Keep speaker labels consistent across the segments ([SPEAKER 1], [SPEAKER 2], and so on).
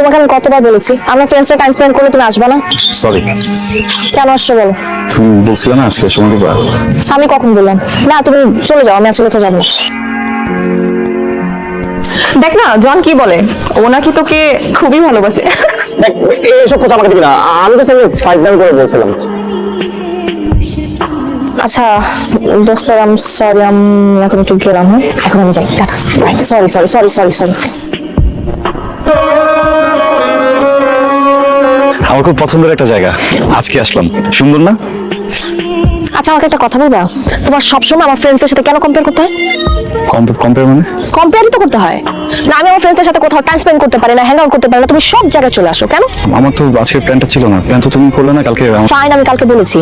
[SPEAKER 1] তোমাকে আমি কতবার বলেছি? আমরা ফ্রেন্ডসরা টাইম স্পেন্ড করলে তুমি আসবে না?
[SPEAKER 2] সরি
[SPEAKER 1] কেন আসছো বলো?
[SPEAKER 2] তুমি বলছিলে না আজকে সময় দিবা
[SPEAKER 1] আমি কখন বললাম? না তুমি চলে যাও আমি আজকে কোথাও যাব না।
[SPEAKER 3] দেখ না জন কি বলে? ও নাকি তোকে খুবই ভালোবাসে।
[SPEAKER 4] দেখ এসব কথা আমাকে দিবি না। আমি জাস্ট আমি ফাইজলামি করে বলছিলাম।
[SPEAKER 1] আচ্ছা দোস্ত আম সরি আমি এখন একটু গেলাম হ্যাঁ? এখন আমি যাই tata. Sorry sorry sorry sorry sorry
[SPEAKER 2] আমার খুব পছন্দের একটা জায়গা। আজকে আসলাম। সুন্দর না?
[SPEAKER 1] আচ্ছা আমাকে একটা কথা বলবা? তোমার সবসময় আমার ফ্রেন্ডসদের সাথে কেন কম্পেয়ার করতে হয়?
[SPEAKER 2] কম্পেয়ার মানে?
[SPEAKER 1] কম্পেয়ারই তো করতে হয়। না আমি আমার ফ্রেন্ডসদের সাথে কোথাও টাইম স্পেন্ড করতে পারি না হ্যাং আউট করতে পারি না তুমি সব জায়গায় চলে আসো কেন?
[SPEAKER 2] আমার তো আজকে প্ল্যানটা ছিল না। প্ল্যান তো তুমি করলে না কালকে
[SPEAKER 1] ফাইন আমি কালকে বলেছি।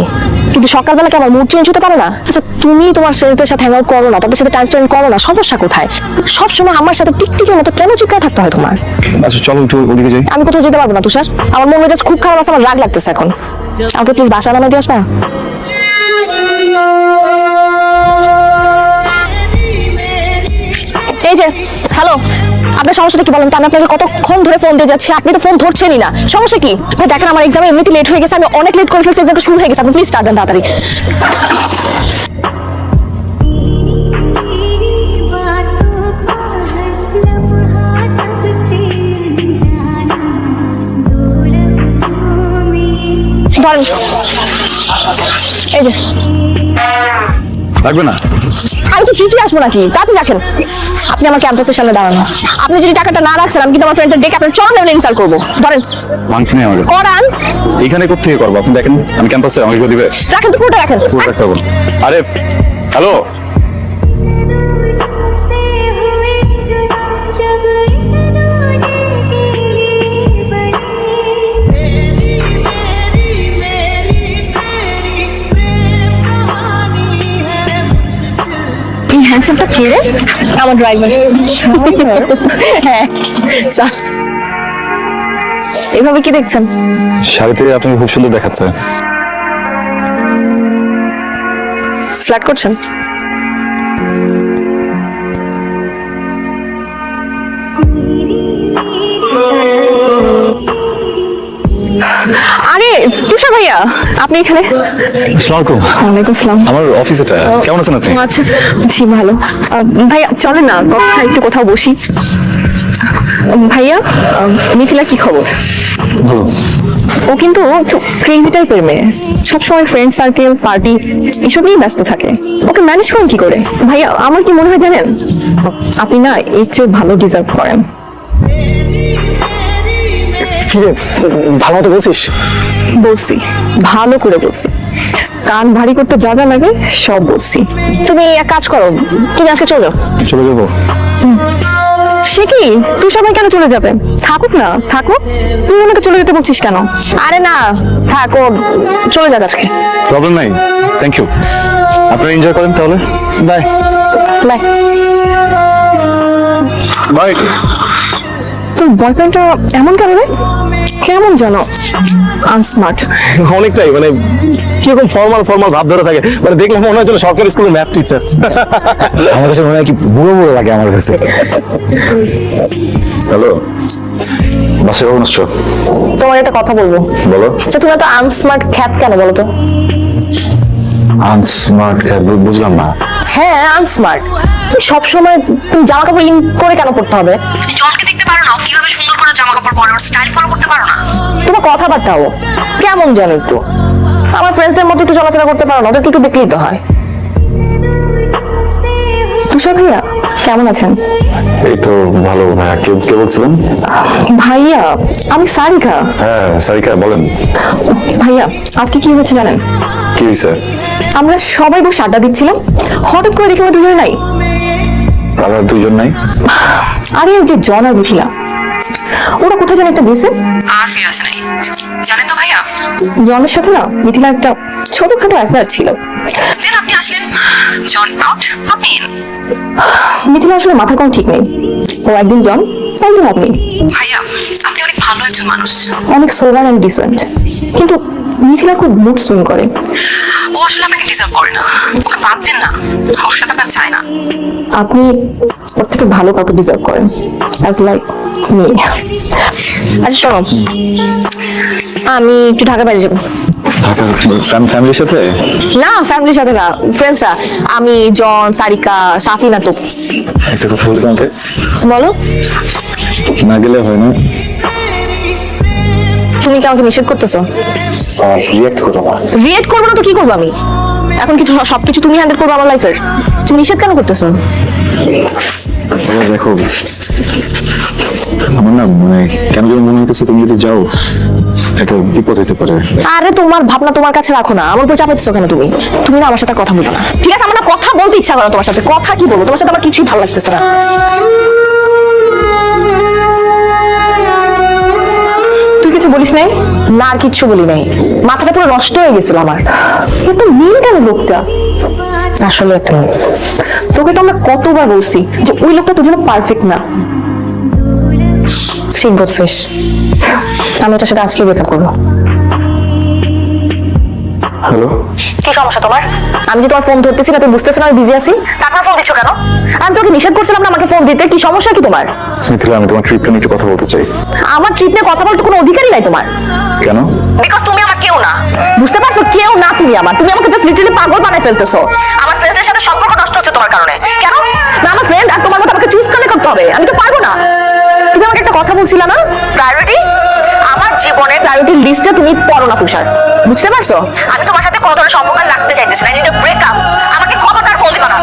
[SPEAKER 1] কিন্তু সকালবেলা কি আমার মুড চেঞ্জ হতে পারে না? আচ্ছা তুমি তোমার ফ্রেন্ডসদের সাথে হ্যাং আউট করো না তাদের সাথে টাইম স্পেন্ড করো না সমস্যা কোথায়? সব সময় আমার সাথে টিকটিকের মতো কেন চিপকায় থাকতে হয় তোমার?
[SPEAKER 2] আচ্ছা চলো একটু ওদিকে যাই।
[SPEAKER 1] আমি কোথাও যেতে পারব না তুষার। আমার মন মেজাজ খুব খারাপ আছে আমার রাগ লাগতেছে এখন। আমাকে প্লিজ বাসা বানাই দিয়ে আসবা? এই যে হ্যালো আপনার সমস্যাটা কি বলেন তো? আমি আপনাকে কতক্ষণ ধরে ফোন দিয়ে যাচ্ছি, আপনি তো ফোন ধরছেনই না। সমস্যা কি? ভাই, দেখেন, আমার এক্সামে এমনিতে লেট হয়ে গেছে, আমি অনেক লেট করে ফেলছি এক্সামটা শুরু হয়ে গেছে, আপনি প্লিজ স্টার্ট দেন তাড়াতাড়ি। এই যে
[SPEAKER 2] লাগবে না?
[SPEAKER 1] আমি তো ফ্রি ফ্রি আসব নাকি? তাতে রাখেন। আপনি আমার ক্যাম্পাসের সামনে দাঁড়ানো। আপনি যদি টাকাটা না রাখছেন আমি কিন্তু আমার ফ্রেন্ডের ডেকে আপনার চরম লেভেলে ইনসাল্ট করব। ধরেন।
[SPEAKER 2] মাংস নেই আমাকে।
[SPEAKER 1] করান।
[SPEAKER 2] এখানে কোথেকে করব? আপনি দেখেন আমি ক্যাম্পাসে আমাকে কেউ দিবে?
[SPEAKER 1] রাখেন তো পুরোটা রাখেন।
[SPEAKER 2] পুরো একটা করুন আরে হ্যালো
[SPEAKER 1] হ্যান্ডসামটা কে রে? আমার ড্রাইভার হ্যাঁ চল। এভাবে কি দেখছেন?
[SPEAKER 2] শাড়িতে আপনি খুব সুন্দর দেখাচ্ছে।
[SPEAKER 1] ফ্ল্যাট করছেন?
[SPEAKER 3] তুষার ভাইয়া আপনি এখানে?
[SPEAKER 2] আসসালামু আলাইকুম
[SPEAKER 3] আসসালাম।
[SPEAKER 2] আমার অফিস এটা। কেমন আছেন আপনি?
[SPEAKER 3] আচ্ছা জি ভালো। ভাইয়া চলে না কথা একটু কোথাও বসি। ভাইয়া আহ, মিথিলার কি খবর? ও কিন্তু ক্রেজি টাইপের মেয়ে। সবসময় ফ্রেন্ড সার্কেল পার্টি এসব নিয়ে ব্যস্ত থাকে। ওকে ম্যানেজ করেন কি করে? ভাইয়া আমার কি মনে হয় জানেন? আপনি না এর চেয়ে ভালো ডিজার্ভ করেন।
[SPEAKER 4] ভালো মতো বলছিস?
[SPEAKER 3] বলছি ভালো করে বলছি। কান ভারী করতে যা যা লাগে সব বলছি।
[SPEAKER 1] তুমি এক কাজ করো তুমি আজকে চলে যাও।
[SPEAKER 2] চলে যাব।
[SPEAKER 3] সে কি? তুই সবাই কেন চলে যাবে? থাকুক না থাকুক। তুই ওনাকে চলে যেতে বলছিস কেন?
[SPEAKER 1] আরে না থাক চলে যাক আজকে।
[SPEAKER 2] প্রবলেম নাই থ্যাংক ইউ আপনারা এনজয় করেন তাহলে। বাই
[SPEAKER 1] বাই
[SPEAKER 2] বাই
[SPEAKER 3] বয়ফ্রেন্ডটা এমন কেন রে? কেমন জানো? আনস্মার্ট
[SPEAKER 4] অনেকটাই মানে কীরকম ফর্মাল ফর্মাল ভাব ধরে থাকে। মানে দেখলে মনে হয় সরকারি স্কুলের ম্যাথ টিচার
[SPEAKER 2] আমার কাছে মনে হয় কি বুড়ো বুড়ো লাগে আমার কাছে। হ্যালো বাসে কখন আসছো?
[SPEAKER 1] তোমার একটা কথা বলব।
[SPEAKER 2] বলো।
[SPEAKER 1] আচ্ছা তুমি তো আনস্মার্ট খ্যাত কেন বলো তো?
[SPEAKER 2] আনস্মার্ট বুঝলাম না।
[SPEAKER 1] হ্যাঁ আনস্মার্ট তুমি সবসময় তুমি জামা কাপড় ইন করে কেন পড়তে হবে? না কীভাবে সুন্দর করে জামা কাপড় পরে ওর স্টাইল ফলো করতে পারো না? তোমার কথাবার্তাও কেমন জানো একটু? আমার ফ্রেন্ডসদের মধ্যে একটু চলাফেরা করতে পারো না ওদেরকে একটু দেখলেই তো হয়।
[SPEAKER 3] তুষার ভাইয়া কেমন আছেন?
[SPEAKER 2] এই তো ভালো ভাইয়া। কে কে বলছিলেন?
[SPEAKER 3] ভাইয়া আমি সারিকা।
[SPEAKER 2] হ্যাঁ সারিকা বলেন।
[SPEAKER 3] ভাইয়া আজকে কি হয়েছে জানেন?
[SPEAKER 2] কি হয়েছে?
[SPEAKER 3] আমরা সবাই বসে আড্ডা দিচ্ছিলাম। হঠাৎ করে দেখে ওরা দুজনে নাই।
[SPEAKER 2] আমরা দুজন নাই?
[SPEAKER 3] আরে ওই যে জন আর মিথিলা। ওরা কোথায় যেন একটা দিয়েছে
[SPEAKER 5] আর ফিরে আসে নাই। জানেন তো ভাইয়া?
[SPEAKER 3] জনের সাথে না মিথিলা একটা ছোটখাটো অ্যাফেয়ার ছিল।
[SPEAKER 5] দেন আপনি আসলেন। জন আউট আপনি?
[SPEAKER 3] মিথিলা আসলে মাথা কোনো ঠিক নেই। ও একদিন জন একদিন আপনি।
[SPEAKER 5] ভাইয়া আপনি অনেক ভালো একজন মানুষ।
[SPEAKER 3] অনেক সোলার অ্যান্ড ডিসেন্ট কিন্তু মিথিলা খুব মুড সুইং করে।
[SPEAKER 5] ও আসলে আপনাকে ডিজার্ভ করে না। ওকে বাদ দেন না। ওর সাথে আপনার চায় না।
[SPEAKER 3] আপনি ওর থেকে ভালো কাউকে ডিজার্ভ করেন অ্যাজ লাইক মি
[SPEAKER 1] আচ্ছা শোনো। আমি একটু ঢাকা বাইরে যাব।
[SPEAKER 2] ঢাকা ফ্যামিলির সাথে?
[SPEAKER 1] না ফ্যামিলির সাথে না ফ্রেন্ডসরা আমি জন সারিকা সাফি নাটক
[SPEAKER 2] একটা কথা বলি তোমাকে।
[SPEAKER 1] বলো।
[SPEAKER 2] না গেলে হয় না।
[SPEAKER 1] তুমি কি আমাকে নিষেধ করতেছো?
[SPEAKER 2] আর রিয়াক্ট করো না।
[SPEAKER 1] রিয়েক্ট করব না তো কি করব আমি? এখন কিছু সবকিছু তুমি হ্যান্ডেল করব আমার লাইফের তুমি নিষেধ কেন করতেছো?
[SPEAKER 2] দেখো আমার না মানে কেন যেন মনে হইতেছে তুমি যদি যাও একটা বিপদ হতে পারে।
[SPEAKER 1] আরে তোমার ভাবনা তোমার কাছে রাখো না। আমার উপর চাপাইতেছো কেন তুমি? তুমি না আমার সাথে কথা বলো না। ঠিক আছে আমার না কথা বলতে ইচ্ছা করে তোমার সাথে। কথা কি বলব? তোমার সাথে আমার কিছুই ভালো লাগতেছে না।
[SPEAKER 3] তুই কিছু বলিস নাই?
[SPEAKER 1] না আর কিচ্ছু বলি নাই। মাথাটা পুরো নষ্ট হয়ে গেছিল আমার।
[SPEAKER 3] কিন্তু মেন কেন লোকটা?
[SPEAKER 1] আসলে একটা।
[SPEAKER 3] তোকে তো আমরা কতবার বলছি যে ওই লোকটা তোর জন্য পারফেক্ট না।
[SPEAKER 1] ঠিক বলছিস আমি এটার সাথে আজকে ব্রেকআপ করব।
[SPEAKER 2] হ্যালো
[SPEAKER 1] কি সমস্যা তোমার? আমি যে তোমার ফোন ধরতেছি না তুমি বুঝতেছো না আমি বিজি আছি? তারপর ফোন দিচ্ছ কেন? আমি তোকে নিষেধ করছিলাম না আমাকে ফোন দিতে কি সমস্যা কি তোমার?
[SPEAKER 2] মিথিলা আমি তোমার ট্রিপ নিয়ে একটু কথা বলতে চাই।
[SPEAKER 1] আমার ট্রিপ নিয়ে কথা বলতে কোনো অধিকারই নাই তোমার।
[SPEAKER 2] কেন?
[SPEAKER 1] বিকজ তুমি আমার কেউ না। বুঝতে পারছ? কেউ না তুমি আমার। তুমি আমাকে জাস্ট লিটারালি পাগল বানাই ফেলতেছো। আমার ফ্রেন্ডসের সাথে সম্পর্ক নষ্ট হচ্ছে তোমার কারণে। কেন? না আমার ফ্রেন্ড আর তোমার মতো আমাকে চুজ করে করতে হবে? আমি তো পারব না। তুমি আমাকে একটা কথা বলছিলে না? প্রায়োরিটি জীবনে প্রায়োরিটি লিস্টে তুমি পড়ো না তুষার। বুঝতে পারছ? আমি তোমার সাথে কোনো ধরনের সম্পর্ক রাখতে চাইতেছি না। নিড ব্রেকআপ আমাকে খবরদার ফোন দিবা না।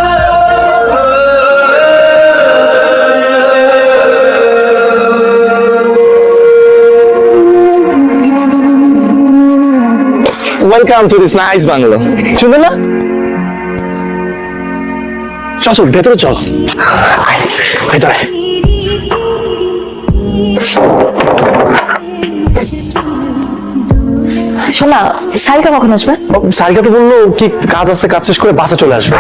[SPEAKER 4] Welcome to this nice bungalow সুন্দর না? চল চল, ভেতরে চল। ভেতরে।
[SPEAKER 1] শোনা সারিকা কখন আসবে?
[SPEAKER 4] সারিকা তো বলল কি কাজ আছে কাজ শেষ করে বাসে চলে আসবে।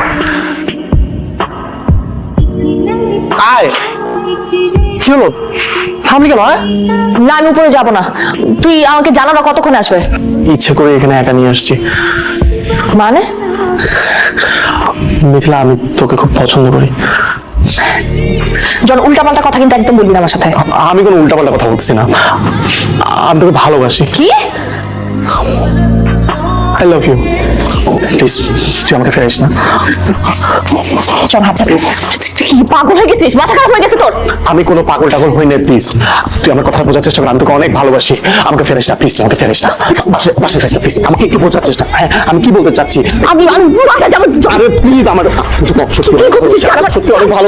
[SPEAKER 4] আয়। কি হলো? থামলি কেন
[SPEAKER 1] না আমি উপরে যাব না। তুই আমাকে জানা না কতক্ষণ আসবে?
[SPEAKER 4] ইচ্ছে করে এখানে একা নিয়ে আসছি।
[SPEAKER 1] মানে?
[SPEAKER 4] মিথিলা আমি তোকে খুব পছন্দ করি।
[SPEAKER 1] জন উল্টাপাল্টা কথা কিন্তু একদম বলবি না আমার সাথে।
[SPEAKER 4] আমি কোনো উল্টাপাল্টা কথা বলতেছি না। আমি তোকে ভালোবাসি।
[SPEAKER 1] কি?
[SPEAKER 4] আই লাভ ইউ প্লিজ তুই আমাকে ফেরাইস না
[SPEAKER 1] জন হাত চাপি তুই কি পাগল হয়ে গেছিস মাথা খারাপ হয়ে গেছে তোর
[SPEAKER 4] আমি কোনো পাগল টাগল হই না প্লিজ তুই আমার কথা বোঝার চেষ্টা কর আমি তোকে অনেক ভালোবাসি আমাকে ফেরাইস না প্লিজ আমাকে ফেরাইস না বাসে বাসে যাইস না প্লিজ আমাকে একটু বোঝার চেষ্টা হ্যাঁ আমি কি বলতে চাচ্ছি
[SPEAKER 1] আমি আমি বাসা যাব জন,
[SPEAKER 4] আরে প্লিজ আমার- সত্যি অনেক ভালো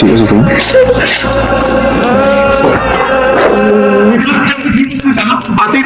[SPEAKER 2] ঠিক আছে তুমি
[SPEAKER 4] পাতে